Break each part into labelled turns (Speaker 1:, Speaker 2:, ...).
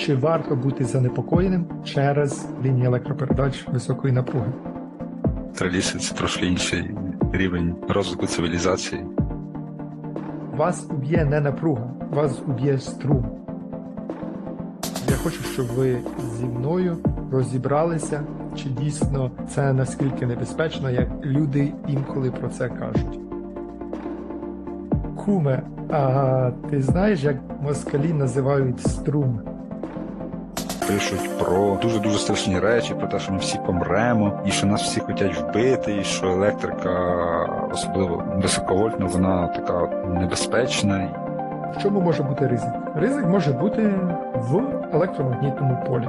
Speaker 1: Чи варто бути занепокоєним через лінії електропередач високої напруги?
Speaker 2: Триліси це трошки інший рівень розвитку цивілізації.
Speaker 1: Вас уб'є не напруга, вас уб'є струм. Я хочу, щоб ви зі мною розібралися, чи дійсно це наскільки небезпечно, як люди інколи про це кажуть. Куме, а ти знаєш, як москалі називають струм?
Speaker 2: Пишуть про дуже дуже страшні речі, про те, що ми всі помремо, і що нас всі хочуть вбити, і що електрика, особливо високовольтна, вона така небезпечна.
Speaker 1: В чому може бути ризик? Ризик може бути в електромагнітному полі.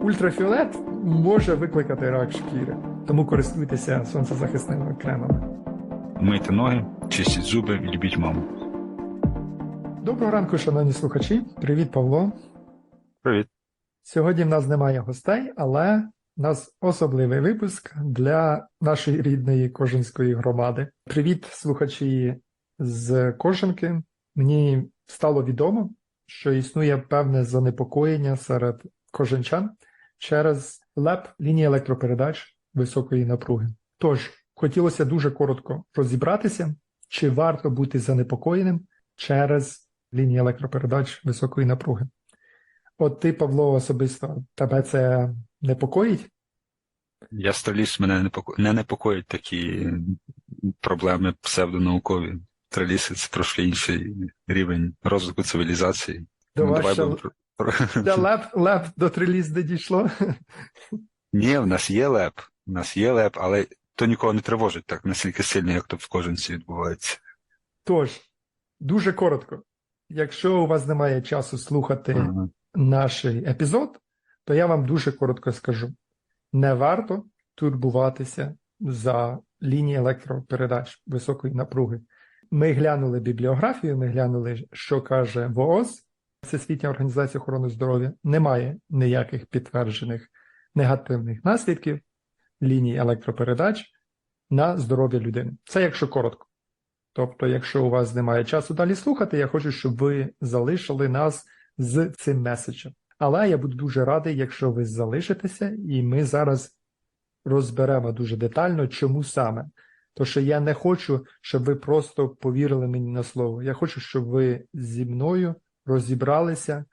Speaker 1: Ультрафіолет може викликати рак шкіри, тому користуйтеся сонцезахисними кремами.
Speaker 2: Мийте ноги, чистіть зуби і любіть маму.
Speaker 1: Доброго ранку, шановні слухачі. Привіт, Павло.
Speaker 2: Привіт.
Speaker 1: Сьогодні в нас немає гостей, але в нас особливий випуск для нашої рідної кожанської громади. Привіт, слухачі з Кожанки. Мені стало відомо, що існує певне занепокоєння серед кожанчан через ЛЕП лінії електропередач високої напруги. Тож, хотілося дуже коротко розібратися, чи варто бути занепокоєним через лінії електропередач високої напруги. От ти, Павло, особисто тебе це непокоїть?
Speaker 2: Я століс, мене непоко... не непокоїть такі проблеми псевдонаукові. Триліси це трошки інший рівень розвитку цивілізації.
Speaker 1: До
Speaker 2: Ну, давай
Speaker 1: ще
Speaker 2: будемо
Speaker 1: леп, леп до триліз не дійшло.
Speaker 2: Ні, в нас є леп, в нас є леп, але то нікого не тривожить так настільки сильно, як то в коженці відбувається.
Speaker 1: Тож, дуже коротко. Якщо у вас немає часу слухати
Speaker 2: Ага.
Speaker 1: Наш епізод, то я вам дуже коротко скажу: не варто турбуватися за лінії електропередач високої напруги. Ми глянули бібліографію, ми глянули, що каже ВООЗ, Всесвітня організація охорони здоров'я. Немає ніяких підтверджених негативних наслідків ліній електропередач на здоров'я людини. Це якщо коротко. Тобто, якщо у вас немає часу далі слухати, я хочу, щоб ви залишили нас з цим меседжем. Але я буду дуже радий, якщо ви залишитеся, і ми зараз розберемо дуже детально, чому саме. То що я не хочу, щоб ви просто повірили мені на слово. Я хочу, щоб ви зі мною розібралися,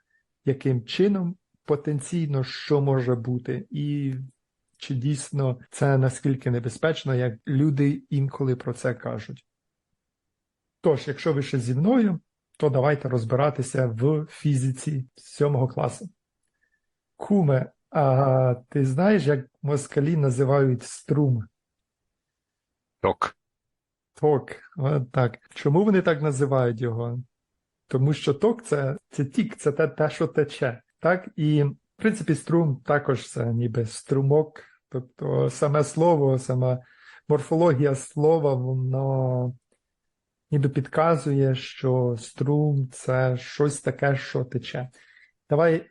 Speaker 1: яким чином потенційно що може бути, і чи дійсно це наскільки небезпечно, як люди інколи про це кажуть. Тож, якщо ви ще зі мною, то давайте розбиратися в фізиці сьомого класу. Куме, а ти знаєш, як москалі називають струм?
Speaker 2: Ток.
Speaker 1: Ток. От так. Чому вони так називають його? Тому що ток це, це тік, це те, те, що тече. Так? І, в принципі, струм також це ніби струмок. Тобто саме слово, сама морфологія слова, воно ніби підказує, що струм це щось таке, що тече. Давай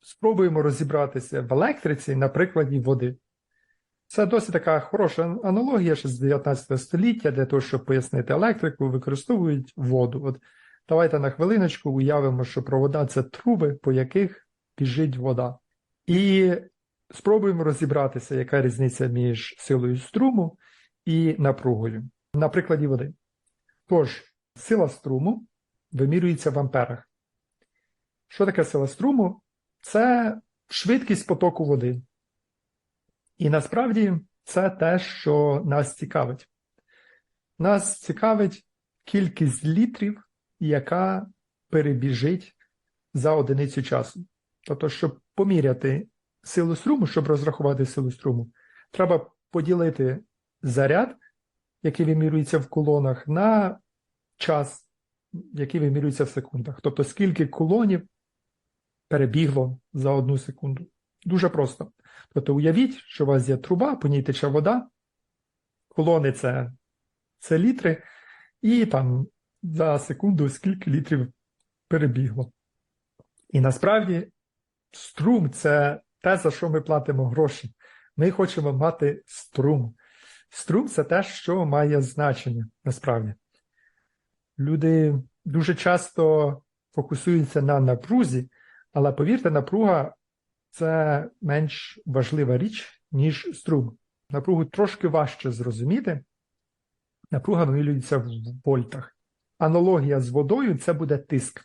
Speaker 1: спробуємо розібратися в електриці на прикладі води. Це досить така хороша аналогія ще з 19 століття для того, щоб пояснити електрику, використовують воду. От давайте на хвилиночку уявимо, що провода це труби, по яких біжить вода. І спробуємо розібратися, яка різниця між силою струму і напругою. На прикладі води. Тож, сила струму вимірюється в амперах. Що таке сила струму? Це швидкість потоку води. І насправді це те, що нас цікавить. Нас цікавить кількість літрів, яка перебіжить за одиницю часу. Тобто, щоб поміряти силу струму, щоб розрахувати силу струму, треба поділити заряд, який вимірюється в колонах, на час, який вимірюється в секундах. Тобто, скільки колонів перебігло за одну секунду. Дуже просто. Тобто уявіть, що у вас є труба, по ній тече вода, колони це, це літри, і там за секунду скільки літрів перебігло. І насправді струм це те, за що ми платимо гроші. Ми хочемо мати струм. Струм це те, що має значення насправді. Люди дуже часто фокусуються на напрузі, Але повірте, напруга це менш важлива річ, ніж струм. Напругу трошки важче зрозуміти. Напруга вимірюється в вольтах. Аналогія з водою це буде тиск.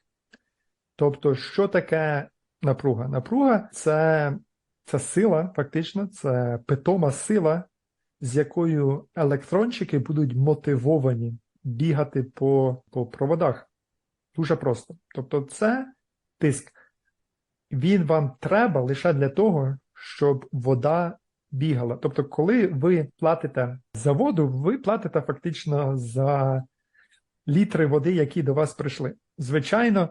Speaker 1: Тобто, що таке напруга? Напруга це, це сила, фактично, це питома сила, з якою електрончики будуть мотивовані бігати по, по проводах. Дуже просто. Тобто, це тиск. Він вам треба лише для того, щоб вода бігала. Тобто, коли ви платите за воду, ви платите фактично за літри води, які до вас прийшли. Звичайно,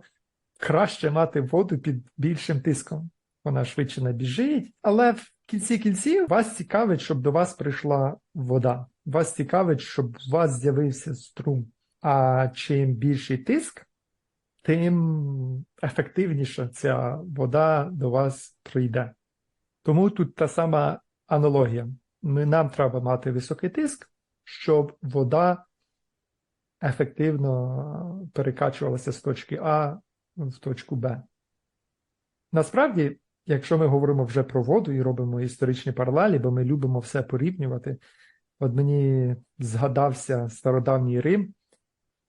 Speaker 1: краще мати воду під більшим тиском. Вона швидше набіжить, але в кінці кінців вас цікавить, щоб до вас прийшла вода. Вас цікавить, щоб у вас з'явився струм. А чим більший тиск, тим ефективніше ця вода до вас прийде. Тому тут та сама аналогія. Ми, нам треба мати високий тиск, щоб вода ефективно перекачувалася з точки А в точку Б. Насправді, якщо ми говоримо вже про воду і робимо історичні паралелі, бо ми любимо все порівнювати, от мені згадався стародавній Рим,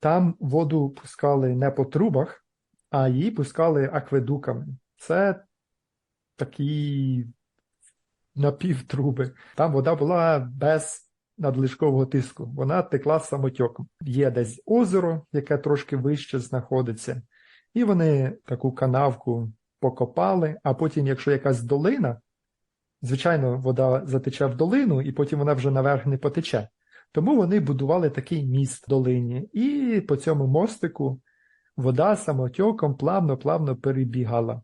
Speaker 1: там воду пускали не по трубах, а її пускали акведуками. Це такі напівтруби. Там вода була без надлишкового тиску. Вона текла самотьоком. Є десь озеро, яке трошки вище знаходиться, і вони таку канавку покопали, а потім, якщо якась долина, звичайно, вода затече в долину, і потім вона вже наверх не потече. Тому вони будували такий міст в долині, і по цьому мостику вода самотьоком плавно-плавно перебігала.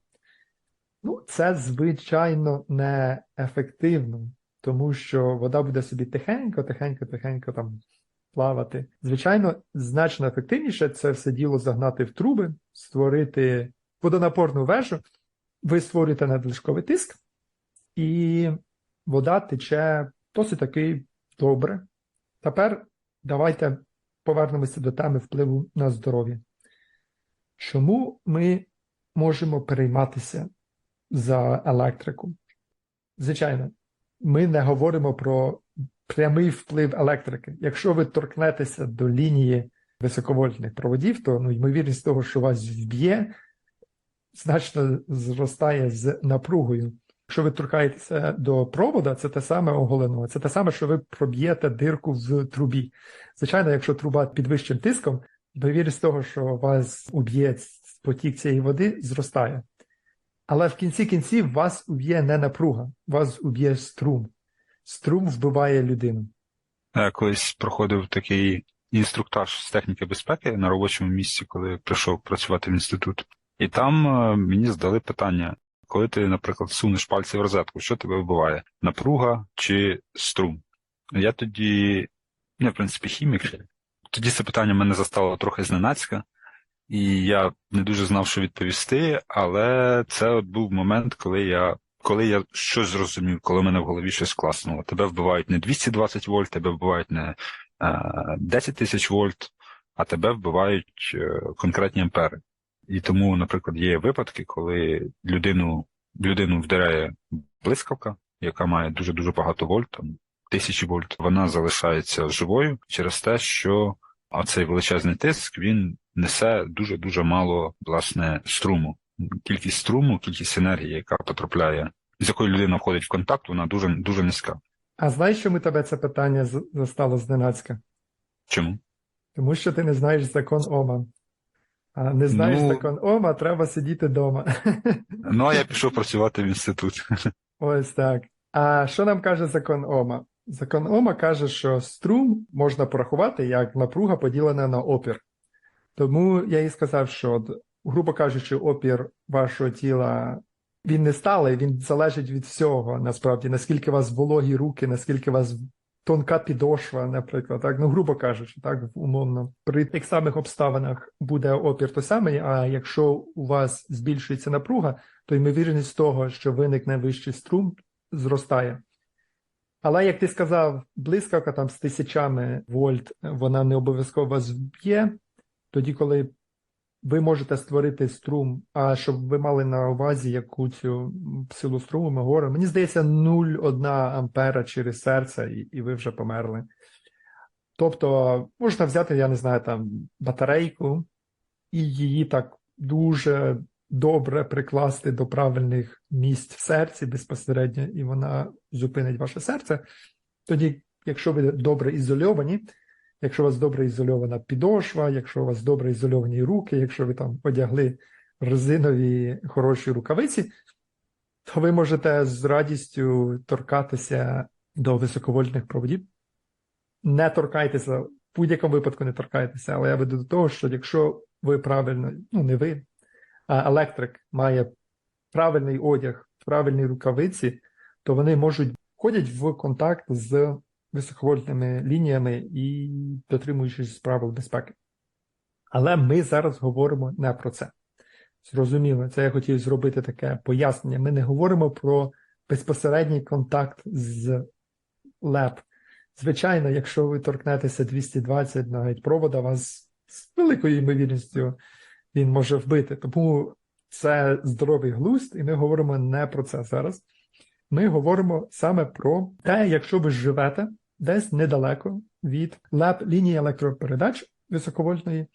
Speaker 1: Ну, це, звичайно, не ефективно, тому що вода буде собі тихенько, тихенько, тихенько там плавати. Звичайно, значно ефективніше це все діло загнати в труби, створити водонапорну вежу, ви створюєте надлишковий тиск, і вода тече досить таки добре. Тепер давайте повернемося до теми впливу на здоров'я. Чому ми можемо перейматися за електрику? Звичайно, ми не говоримо про прямий вплив електрики. Якщо ви торкнетеся до лінії високовольтних проводів, то ну, ймовірність того, що вас вб'є, значно зростає з напругою. Якщо ви торкаєтеся до провода, це те саме оголеного, це те саме, що ви проб'єте дирку в трубі. Звичайно, якщо труба під вищим тиском, ймовірність того, що вас уб'є потік цієї води, зростає. Але в кінці кінців вас уб'є не напруга, вас уб'є струм. Струм вбиває людину.
Speaker 2: Я колись проходив такий інструктаж з техніки безпеки на робочому місці, коли прийшов працювати в інститут. І там е, мені здали питання, коли ти, наприклад, сунеш пальці в розетку, що тебе вбиває? Напруга чи струм? Я тоді, я, в принципі, хімік. Тоді це питання мене застало трохи зненацька, і я не дуже знав, що відповісти, але це от був момент, коли я коли я щось зрозумів, коли в мене в голові щось класнуло. Тебе вбивають не 220 вольт, тебе вбивають не 10 тисяч вольт, а тебе вбивають е, конкретні ампери. І тому, наприклад, є випадки, коли людину людину вдаряє блискавка, яка має дуже-дуже багато вольт, там тисячі вольт, вона залишається живою через те, що цей величезний тиск він несе дуже-дуже мало власне струму. Кількість струму, кількість енергії, яка потрапляє, з якою людина входить в контакт, вона дуже дуже низька.
Speaker 1: А знаєш, чому тебе це питання застало зненацька?
Speaker 2: Чому?
Speaker 1: Тому що ти не знаєш закон Ома. А не знаєш
Speaker 2: Ну-
Speaker 1: закон Ома, треба сидіти вдома.
Speaker 2: Ну, а я пішов працювати в інститут.
Speaker 1: Ось так. А що нам каже закон Ома? Закон Ома каже, що струм можна порахувати як напруга поділена на опір. Тому я і сказав, що, грубо кажучи, опір вашого тіла він не сталий, він залежить від всього, насправді, наскільки у вас вологі руки, наскільки у вас тонка підошва, наприклад, так, ну, грубо кажучи, так, умовно, при тих самих обставинах буде опір той самий, а якщо у вас збільшується напруга, то ймовірність того, що виникне вищий струм, зростає. Але, як ти сказав, блискавка там з тисячами вольт, вона не обов'язково вб'є. Тоді, коли ви можете створити струм, а щоб ви мали на увазі, яку цю силу струму ми говоримо. Мені здається, 0,1 ампера через серце, і, і ви вже померли. Тобто, можна взяти, я не знаю, там батарейку і її так дуже добре прикласти до правильних місць в серці безпосередньо, і вона зупинить ваше серце. Тоді, якщо ви добре ізольовані, якщо у вас добре ізольована підошва, якщо у вас добре ізольовані руки, якщо ви там одягли резинові хороші рукавиці, то ви можете з радістю торкатися до високовольтних проводів. Не торкайтеся, в будь-якому випадку не торкайтеся, але я веду до того, що якщо ви правильно, ну не ви, а електрик має правильний одяг, правильні рукавиці, то вони можуть входять в контакт з високовольтними лініями і дотримуючись правил безпеки. Але ми зараз говоримо не про це. Зрозуміло, це я хотів зробити таке пояснення. Ми не говоримо про безпосередній контакт з ЛЕП. Звичайно, якщо ви торкнетеся 220 навіть провода, вас з великою ймовірністю він може вбити. Тому це здоровий глузд, і ми говоримо не про це зараз. Ми говоримо саме про те, якщо ви живете десь недалеко від ЛЕП лінії електропередач високовольтної,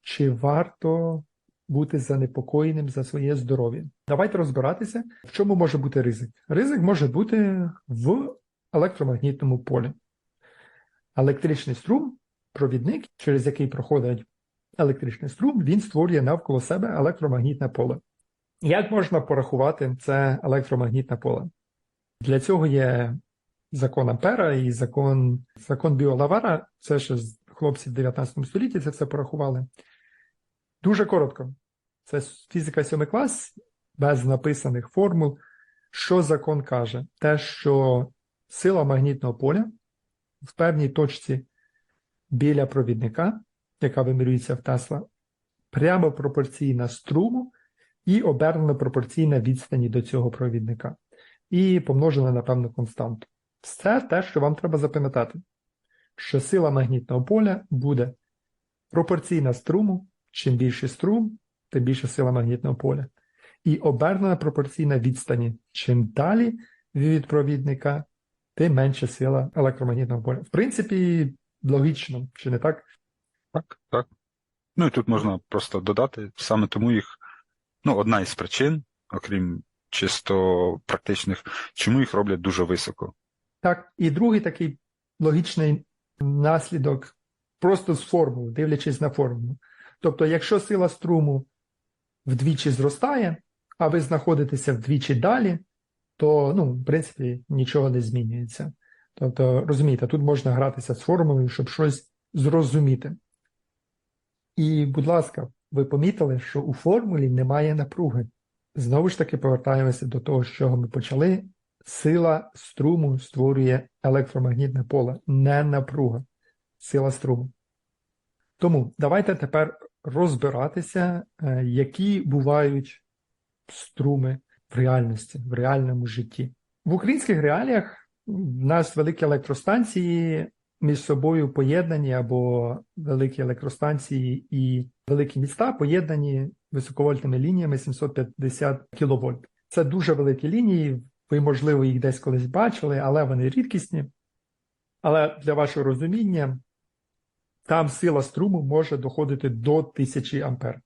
Speaker 1: чи варто бути занепокоєним за своє здоров'я. Давайте розбиратися, в чому може бути ризик. Ризик може бути в електромагнітному полі. Електричний струм, провідник, через який проходить електричний струм, він створює навколо себе електромагнітне поле. Як можна порахувати це електромагнітне поле? Для цього є закон Ампера і закон закон Біолавара, це ще хлопці в 19 столітті це все порахували. Дуже коротко. Це фізика 7 клас, без написаних формул. Що закон каже? Те, що сила магнітного поля в певній точці біля провідника, яка вимірюється в Тесла, прямо пропорційна струму і обернено пропорційна відстані до цього провідника. І помножена на певну константу. Це те, що вам треба запам'ятати, що сила магнітного поля буде пропорційна струму, чим більший струм, тим більше сила магнітного поля. І обернена пропорційна відстані. Чим далі від провідника, тим менша сила електромагнітного поля. В принципі, логічно, чи не так?
Speaker 2: Так, так. Ну і тут можна просто додати, саме тому їх, ну, одна із причин, окрім чисто практичних, чому їх роблять дуже високо.
Speaker 1: Так, і другий такий логічний наслідок просто з формули, дивлячись на формулу. Тобто, якщо сила струму вдвічі зростає, а ви знаходитеся вдвічі далі, то, ну, в принципі, нічого не змінюється. Тобто, розумієте, тут можна гратися з формулою, щоб щось зрозуміти. І, будь ласка, ви помітили, що у формулі немає напруги. Знову ж таки, повертаємося до того, з чого ми почали. Сила струму створює електромагнітне поле, не напруга, сила струму. Тому давайте тепер розбиратися, е, які бувають струми в реальності, в реальному житті. В українських реаліях в нас великі електростанції між собою поєднані, або великі електростанції і великі міста поєднані високовольтними лініями 750 кВт. Це дуже великі лінії. Ви, можливо, їх десь колись бачили, але вони рідкісні. Але для вашого розуміння, там сила струму може доходити до 1000 ампер.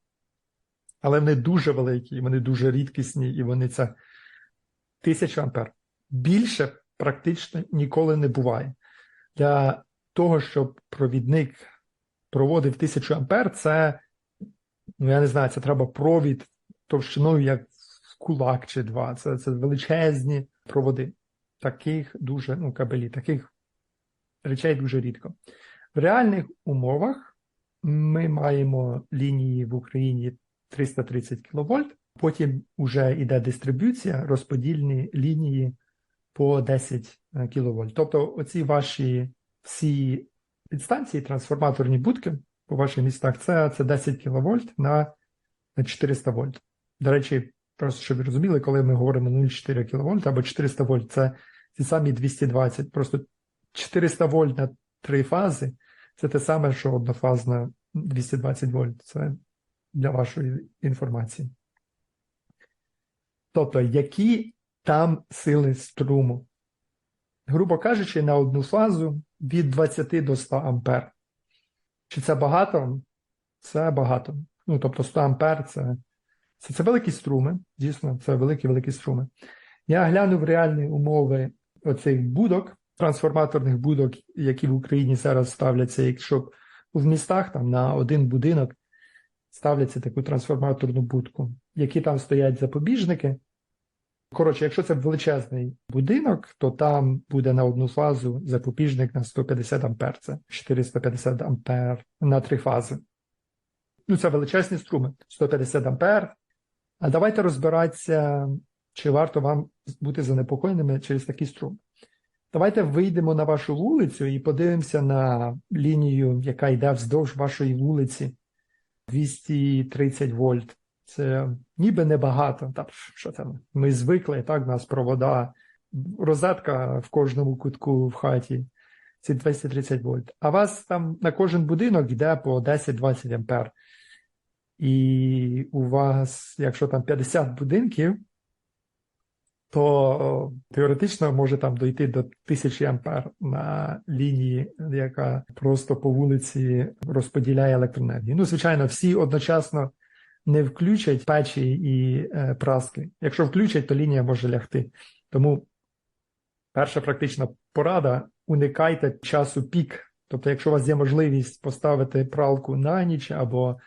Speaker 1: Але вони дуже великі, вони дуже рідкісні, і вони це 1000 ампер. Більше практично ніколи не буває. Для того, щоб провідник проводив 1000 ампер, це, ну я не знаю, це треба провід товщиною як кулак чи два. Це це величезні проводи. Таких дуже, ну, кабелі, таких речей дуже рідко. В реальних умовах ми маємо лінії в Україні 330 кВт, потім вже йде дистриб'юція, розподільні лінії по 10 кВт. Тобто, оці ваші всі підстанції, трансформаторні будки по ваших містах, це, це 10 кВт на 400 вольт. До речі, Просто щоб ви розуміли, коли ми говоримо 0,4 кВт або 400 вольт, це ті самі 220. Просто 400 вольт на три фази це те саме, що однофазна 220 вольт. Це для вашої інформації. Тобто, які там сили струму? Грубо кажучи, на одну фазу від 20 до 100 ампер. Чи це багато? Це багато. Ну, тобто 100 ампер це, це, це великі струми, дійсно, це великі-великі струми. Я глянув реальні умови оцих будок, трансформаторних будок, які в Україні зараз ставляться, якщо в містах там на один будинок ставляться таку трансформаторну будку, які там стоять запобіжники. Коротше, якщо це величезний будинок, то там буде на одну фазу запобіжник на 150 ампер. Це 450 ампер на три фази. Ну, це величезні струми. 150 ампер. А давайте розбиратися, чи варто вам бути занепокоєними через такі струми. Давайте вийдемо на вашу вулицю і подивимося на лінію, яка йде вздовж вашої вулиці 230 вольт. Це ніби небагато. Та, що там? Ми звикли, так, у нас провода, розетка в кожному кутку в хаті. Ці 230 вольт. А вас там на кожен будинок йде по 10-20 ампер. І у вас, якщо там 50 будинків, то теоретично може там дойти до 1000 ампер на лінії, яка просто по вулиці розподіляє електроенергію. Ну, звичайно, всі одночасно не включать печі і е, праски. Якщо включать, то лінія може лягти. Тому перша практична порада: уникайте часу пік. Тобто, якщо у вас є можливість поставити пралку на ніч або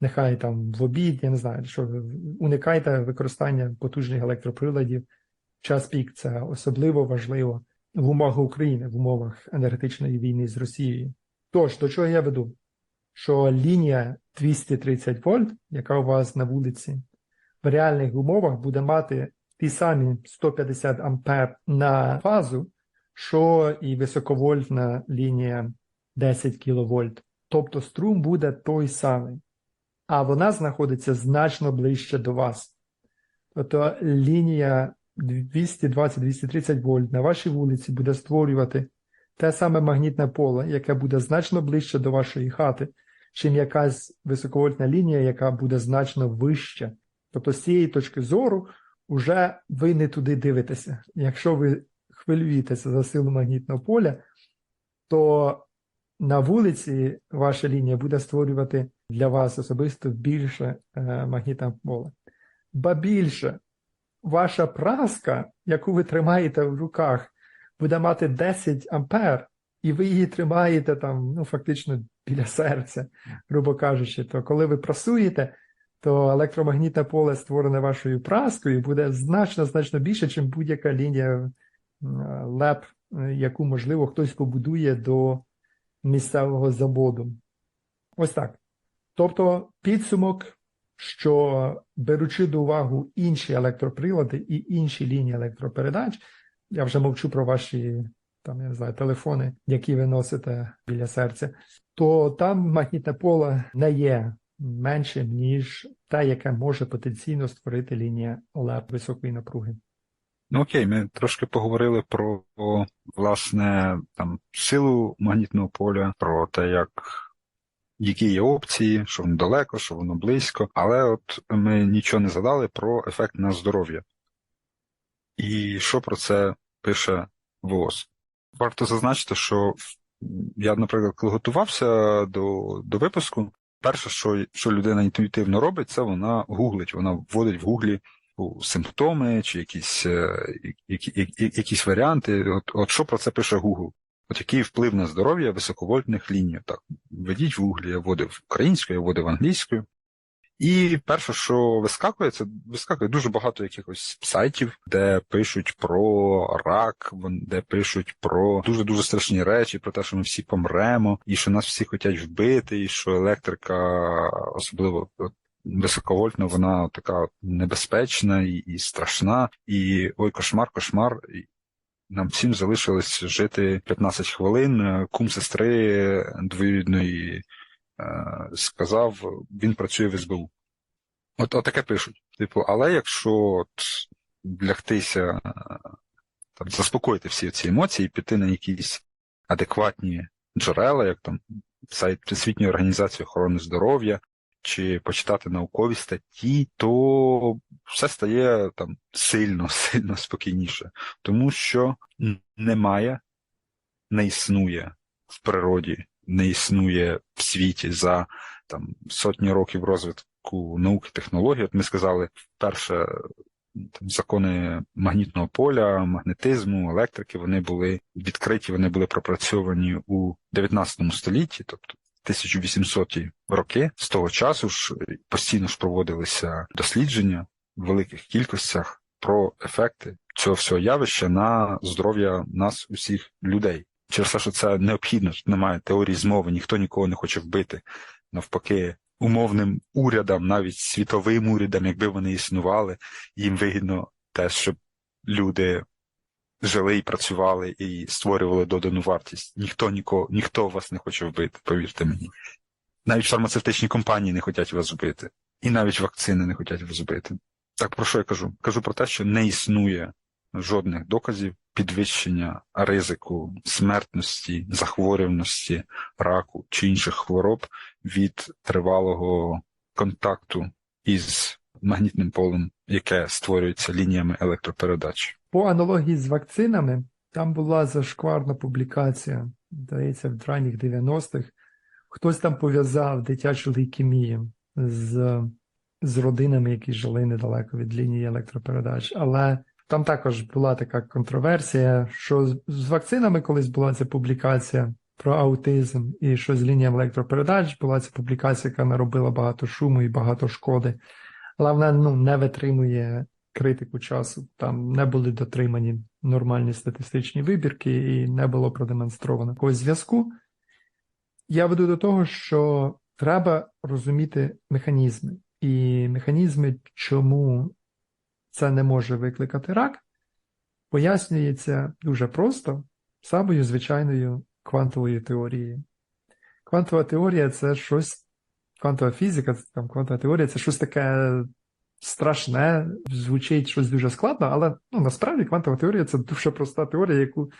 Speaker 1: нехай там в обід, я не знаю, що уникайте використання потужних електроприладів. Час пік це особливо важливо в умовах України, в умовах енергетичної війни з Росією. Тож, до чого я веду? Що лінія 230 вольт, яка у вас на вулиці, в реальних умовах буде мати ті самі 150 ампер на фазу, що і високовольтна лінія 10 кВт. Тобто струм буде той самий, а вона знаходиться значно ближче до вас. Тобто лінія 220-230 вольт на вашій вулиці буде створювати те саме магнітне поле, яке буде значно ближче до вашої хати, чим якась високовольтна лінія, яка буде значно вища. Тобто, з цієї точки зору, вже ви не туди дивитеся. Якщо ви хвилюєтеся за силу магнітного поля, то на вулиці ваша лінія буде створювати для вас особисто більше е, магнітне поле. Ба більше, ваша праска, яку ви тримаєте в руках, буде мати 10 ампер, і ви її тримаєте там, ну, фактично біля серця, грубо кажучи, то коли ви прасуєте, то електромагнітне поле, створене вашою праскою, буде значно значно більше, ніж будь-яка лінія леп, яку, можливо, хтось побудує до місцевого заводу. Ось так. Тобто, підсумок, що беручи до уваги інші електроприлади і інші лінії електропередач, я вже мовчу про ваші там, я не знаю, телефони, які ви носите біля серця, то там магнітне поле не є меншим, ніж те, яке може потенційно створити лінія ЛЕП високої напруги.
Speaker 2: Ну окей, ми трошки поговорили про власне там силу магнітного поля, про те, як які є опції, що воно далеко, що воно близько, але от ми нічого не згадали про ефект на здоров'я. І що про це пише ВООЗ? Варто зазначити, що я, наприклад, коли готувався до до випуску, перше, що що людина інтуїтивно робить, це вона гуглить, вона вводить в гуглі симптоми чи якісь які, якісь варіанти. От, от що про це пише Google? От який вплив на здоров'я високовольтних ліній? Так, введіть в гуглі, я вводив українською, я вводив англійською. І перше, що вискакує, це вискакує дуже багато якихось сайтів, де пишуть про рак, де пишуть про дуже дуже страшні речі, про те, що ми всі помремо, і що нас всі хочуть вбити, і що електрика, особливо високовольтна, вона така небезпечна і, і страшна. І ой, кошмар, кошмар. Нам всім залишилось жити 15 хвилин. Кум сестри двоюрідної сказав, він працює в СБУ. От, таке пишуть. Типу, але якщо от лягтися, там, заспокоїти всі ці емоції, піти на якісь адекватні джерела, як там сайт Всесвітньої організації охорони здоров'я, чи почитати наукові статті, то все стає там сильно, сильно спокійніше, тому що немає, не існує в природі, не існує в світі за там сотні років розвитку науки технологій. От ми сказали, перше там, закони магнітного поля, магнетизму, електрики, вони були відкриті, вони були пропрацьовані у 19 столітті, тобто 1800-ті роки. З того часу ж постійно ж проводилися дослідження в великих кількостях про ефекти цього всього явища на здоров'я нас, усіх людей. Через те, що це необхідно, немає теорії змови, ніхто нікого не хоче вбити. Навпаки, умовним урядам, навіть світовим урядам, якби вони існували, їм вигідно те, щоб люди жили і працювали і створювали додану вартість. Ніхто нікого, ніхто вас не хоче вбити, повірте мені. Навіть фармацевтичні компанії не хочуть вас вбити, і навіть вакцини не хочуть вас вбити. Так про що я кажу? Кажу про те, що не існує жодних доказів підвищення ризику смертності, захворюваності, раку чи інших хвороб від тривалого контакту із магнітним полем, яке створюється лініями електропередач.
Speaker 1: По аналогії з вакцинами, там була зашкварна публікація, здається, в ранніх 90-х. Хтось там пов'язав дитячу лейкемію з, з родинами, які жили недалеко від лінії електропередач. Але там також була така контроверсія, що з, вакцинами колись була ця публікація про аутизм, і що з лініями електропередач була ця публікація, яка наробила багато шуму і багато шкоди. Але вона ну, не витримує критику часу. Там не були дотримані нормальні статистичні вибірки і не було продемонстровано якогось зв'язку. Я веду до того, що треба розуміти механізми. І механізми, чому це не може викликати рак, пояснюється дуже просто самою звичайною квантовою теорією. Квантова теорія це щось, квантова фізика, там квантова теорія це щось таке страшне, звучить щось дуже складно, але ну, насправді квантова теорія це дуже проста теорія, яку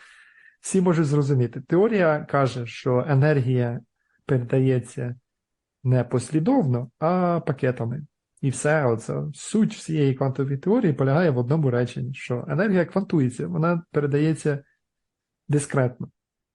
Speaker 1: всі можуть зрозуміти. Теорія каже, що енергія передається не послідовно, а пакетами. І все, оце, суть всієї квантової теорії полягає в одному реченні, що енергія квантується, вона передається дискретно,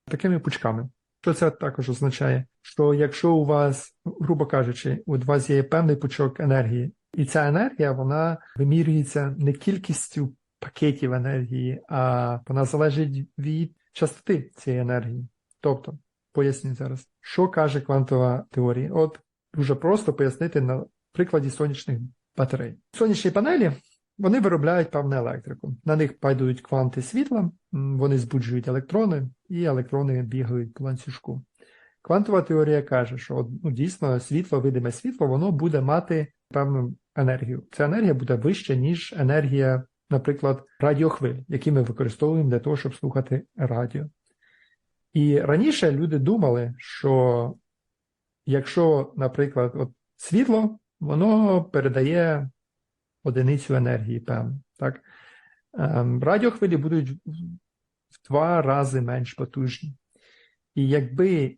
Speaker 1: такими пучками. Що це також означає? Що якщо у вас, грубо кажучи, у вас є певний пучок енергії, і ця енергія вона вимірюється не кількістю пакетів енергії, а вона залежить від частоти цієї енергії. Тобто, поясню зараз, що каже квантова теорія? От дуже просто пояснити на прикладі сонячних батарей. Сонячні панелі вони виробляють певну електрику. На них пайдують кванти світла, вони збуджують електрони, і електрони бігають по ланцюжку. Квантова теорія каже, що ну, дійсно світло, видиме світло, воно буде мати певну енергію. Ця енергія буде вища, ніж енергія, наприклад, радіохвиль, які ми використовуємо для того, щоб слухати радіо. І раніше люди думали, що якщо, наприклад, от світло, воно передає одиницю енергії, певно. Так? Ем, радіохвилі будуть в два рази менш потужні. І якби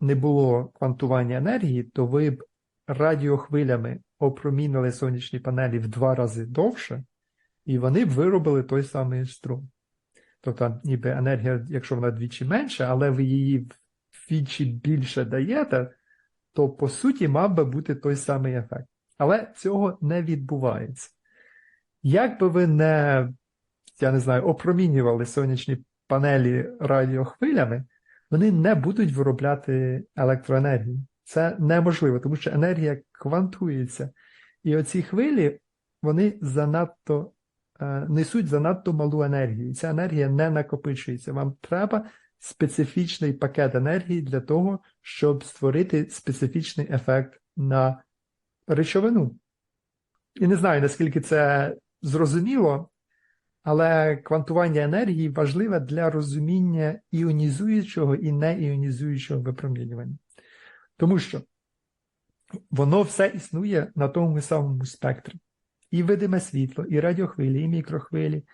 Speaker 1: не було квантування енергії, то ви б радіохвилями опромінили сонячні панелі в два рази довше, і вони б виробили той самий струм. Тобто, ніби енергія, якщо вона двічі менша, але ви її вдвічі більше даєте, то по суті мав би бути той самий ефект. Але цього не відбувається. Як би ви не, я не знаю, опромінювали сонячні панелі радіохвилями, вони не будуть виробляти електроенергію. Це неможливо, тому що енергія квантується. І оці хвилі, вони занадто е, несуть занадто малу енергію. Ця енергія не накопичується. Вам треба специфічний пакет енергії для того, щоб створити специфічний ефект на речовину. І не знаю, наскільки це зрозуміло, але квантування енергії важливе для розуміння іонізуючого і неіонізуючого випромінювання. Тому що воно все існує на тому самому спектрі. І видиме світло, і радіохвилі, і мікрохвилі,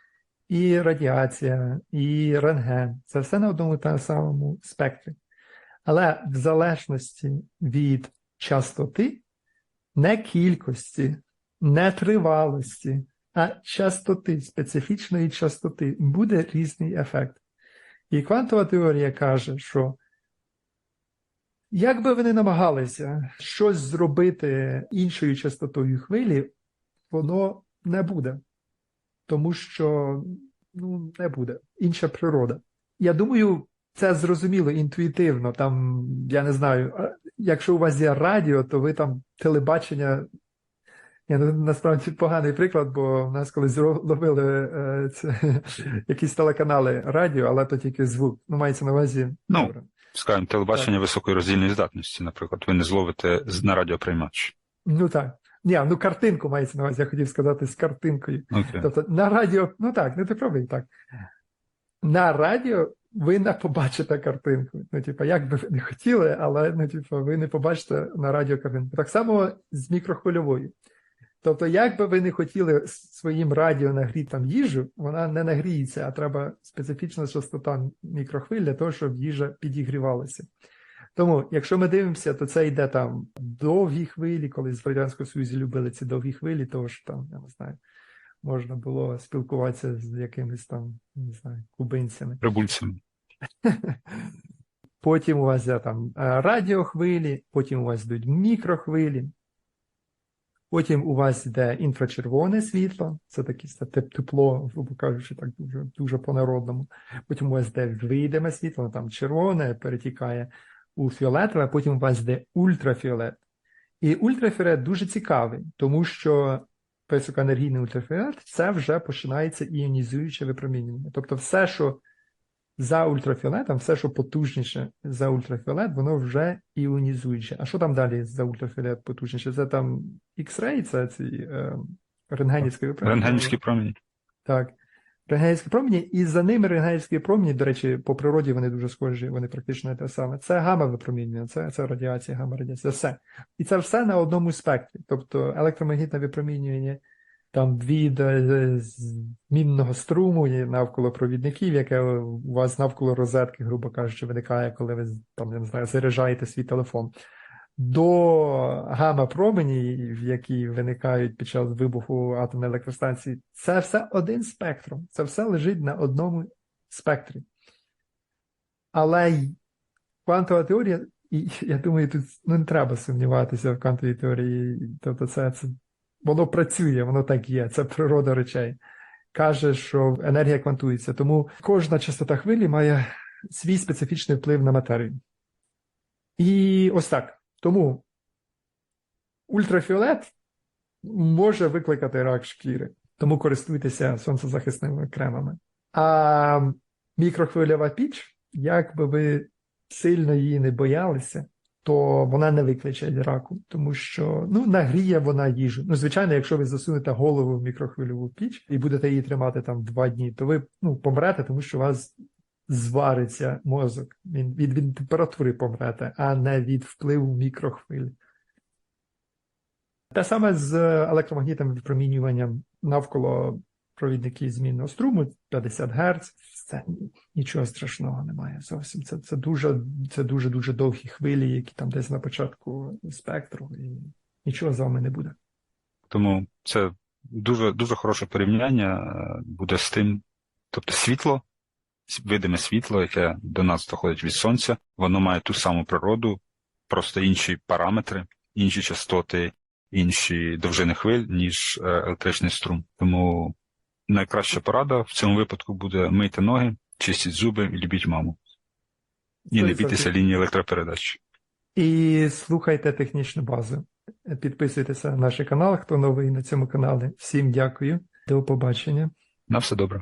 Speaker 1: і радіація, і рентген. Це все на одному та самому спектрі. Але в залежності від частоти не кількості, не тривалості, а частоти, специфічної частоти, буде різний ефект. І квантова теорія каже, що як би ви не намагалися щось зробити іншою частотою хвилі, воно не буде. Тому що ну, не буде. Інша природа. Я думаю, це зрозуміло інтуїтивно. Там, я не знаю, якщо у вас є радіо, то ви там телебачення. Я ну, насправді поганий приклад, бо в нас колись ро- ловили е, це, якісь телеканали радіо, але то тільки звук. Ну, мається на увазі.
Speaker 2: Ну,
Speaker 1: добре.
Speaker 2: Скажімо, телебачення високої роздільної здатності, наприклад, ви не зловите на радіоприймач.
Speaker 1: Ну так. Ні, ну картинку мається на увазі, я хотів сказати з картинкою.
Speaker 2: Окей.
Speaker 1: Тобто на радіо, ну так, ну ти правий, так. На радіо ви не побачите картинку. Ну, типу, як би ви не хотіли, але ну, типу, ви не побачите на радіо картинку. Так само з мікрохвильовою. Тобто, як би ви не хотіли своїм радіо нагріти там їжу, вона не нагріється, а треба специфічна частота мікрохвиль для того, щоб їжа підігрівалася. Тому, якщо ми дивимося, то це йде там довгі хвилі, колись в Радянському Союзі любили ці довгі хвилі, тому що там, я не знаю, можна було спілкуватися з якимись там, не знаю, кубинцями.
Speaker 2: Прибульцями.
Speaker 1: Потім у вас там е, радіохвилі, потім у вас йдуть мікрохвилі, потім у вас йде інфрачервоне світло, це таке тепло, грубо кажучи, так дуже, дуже по-народному. Потім у вас йде видиме світло, там червоне перетікає у фіолетове, потім у вас йде ультрафіолет. І ультрафіолет дуже цікавий, тому що високоенергійний ультрафіолет це вже починається іонізуюче випромінювання. Тобто все, що за ультрафіолетом, все, що потужніше за ультрафіолет, воно вже іонізуюче. А що там далі за ультрафіолет потужніше? Це там X-ray, це ці е, рентгенівські випромінювання.
Speaker 2: Рентгенівські промені.
Speaker 1: Так. Рентгенівські промені, і за ними рентгенівські промені, до речі, по природі вони дуже схожі, вони практично те саме. Це гамма випромінювання, це, це радіація, гамма радіація, все. І це все на одному спектрі. Тобто електромагнітне випромінювання там від змінного струму навколо провідників, яке у вас навколо розетки, грубо кажучи, виникає, коли ви там, я не знаю, заряджаєте свій телефон. До гамма променів, які виникають під час вибуху атомної електростанції, це все один спектрум, це все лежить на одному спектрі. Але квантова теорія, і я думаю, тут ну, не треба сумніватися в квантовій теорії. Тобто, це, це воно працює, воно так є, це природа речей. Каже, що енергія квантується, тому кожна частота хвилі має свій специфічний вплив на матерію. І ось так. Тому ультрафіолет може викликати рак шкіри, тому користуйтеся сонцезахисними кремами. А мікрохвильова піч, як би ви сильно її не боялися, то вона не викличе раку, тому що ну, нагріє вона їжу. Ну, звичайно, якщо ви засунете голову в мікрохвильову піч і будете її тримати там два дні, то ви ну, помрете, тому що у вас звариться мозок. Він від, від температури помрете, а не від впливу мікрохвиль. Те саме з електромагнітним випромінюванням навколо провідників змінного струму 50 Гц. Це нічого страшного немає зовсім. Це, це дуже це дуже дуже довгі хвилі, які там десь на початку спектру, і нічого з вами не буде.
Speaker 2: Тому це дуже, дуже хороше порівняння е, буде з тим, тобто світло, видиме світло, яке до нас доходить від сонця, воно має ту саму природу, просто інші параметри, інші частоти, інші довжини хвиль, ніж е, електричний струм. Тому найкраща порада в цьому випадку буде мийте ноги, чистіть зуби і любіть маму. І не бійтеся лінії електропередач.
Speaker 1: І слухайте технічну базу. Підписуйтеся на наш канал, хто новий на цьому каналі. Всім дякую. До побачення.
Speaker 2: На все добре.